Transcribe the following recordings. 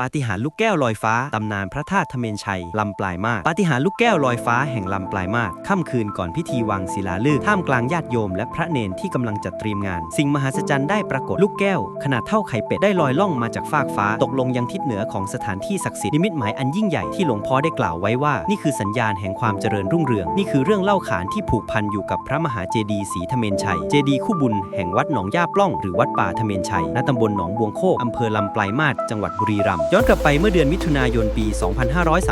ปาฏิหาริย์ลูกแก้วลอยฟ้า ตำนานพระธาตุทเมนชัย ลำปลายมาศปาฏิหาริย์ลูกแก้วลอยฟ้าแห่งลำปลายมาศค่ำคืนก่อนพิธีวางศิลาฤกษ์ท่ามกลางญาติโยมและพระเนนที่กำลังจัดเตรียมงาน สิ่งมหัศจรรย์ได้ปรากฏลูกแก้ว ขนาดเท่าไข่เป็ด ได้ลอยล่องมาจากฟากฟ้า ตกลงยังทิศเหนือของสถานที่ศักดิ์สิทธิ์นิมิตหมายอันยิ่งใหญ่ที่หลวงพ่อได้กล่าวไว้ว่า นี่คือสัญญาณแห่งความเจริญรุ่งเรือง นี่คือเรื่องเล่าขานที่ผูกพันอยู่กับพระมหาเจดีย์ศรีทเมนชัย เจดีย์คู่บุญแห่งวัดหนองย่าปล้องหรือวัดป่าทเมนชัยณตำบลหนองบวงโคกอำเภอลำปลายมาศจังหวัดบุรีรัมย์ย้อนกลับไปเมื่อเดือนมิถุนายนปี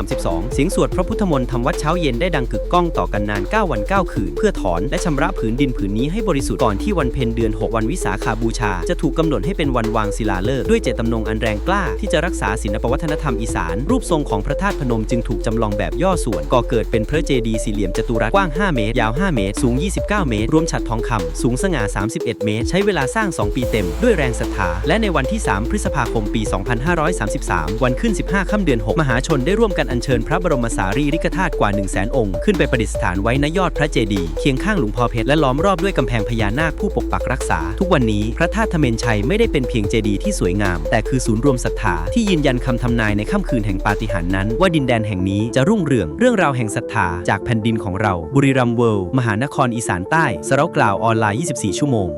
2532 เสียงสวดพระพุทธมนต์ทำวัดเช้าเย็นได้ดังกึกก้องต่อกันนาน 9 วัน 9 คืน เพื่อถอนและชำระผืนดินผืนนี้ให้บริสุทธิ์ก่อนที่วันเพ็ญเดือน 6 วันวิสาขาบูชา จะถูกกำหนดให้เป็นวันวางศิลาฤกษ์ด้วยเจตจำนงอันแรงกล้าที่จะรักษาศิลปวัฒนธรรมอีสาน รูปทรงของพระธาตุพนมจึงถูกจำลองแบบย่อส่วน ก่อเกิดเป็นพระเจดีย์สี่เหลี่ยมจัตุรัสกว้าง 5 เมตร ยาว 5 เมตร สูง 29 เมตร รวมฉัดทองคำสูงสง่า 31 เมตร ใช้เวลาสร้าง 2 ปีเต็ม ด้วยแรงศรัทธา และในวันที่ 3 พฤษภาคมปี 2533วันขึ้น 15 ค่ำเดือน 6 มหาชนได้ร่วมกันอัญเชิญพระบรมสารีริกธาตุกว่า 1 0 0 0 0แองค์ ขึ้นไปประดิษฐานไว้ณยอดพระเจดีย์เคียงข้างหลวงพ่อเพชรและล้อมรอบด้วยกำแพงพญานาคผู้ปกปักรักษา ทุกวันนี้พระธาตุทเมนชัยไม่ได้เป็นเพียงเจดีย์ที่สวยงาม แต่คือศูนย์รวมศรัทธาที่ยืนยันคำทำนายในค่ำคืนแห่งปาฏิหาริย์นั้น ว่าดินแดนแห่งนี้จะรุ่งเรืองเรื่องราวแห่งศรัทธาจากแผ่นดินของเราบุรีรัมย์เวิลด์มหานครอีสานใต้สรากล่าวออนไลน์ 24 ชั่วโมง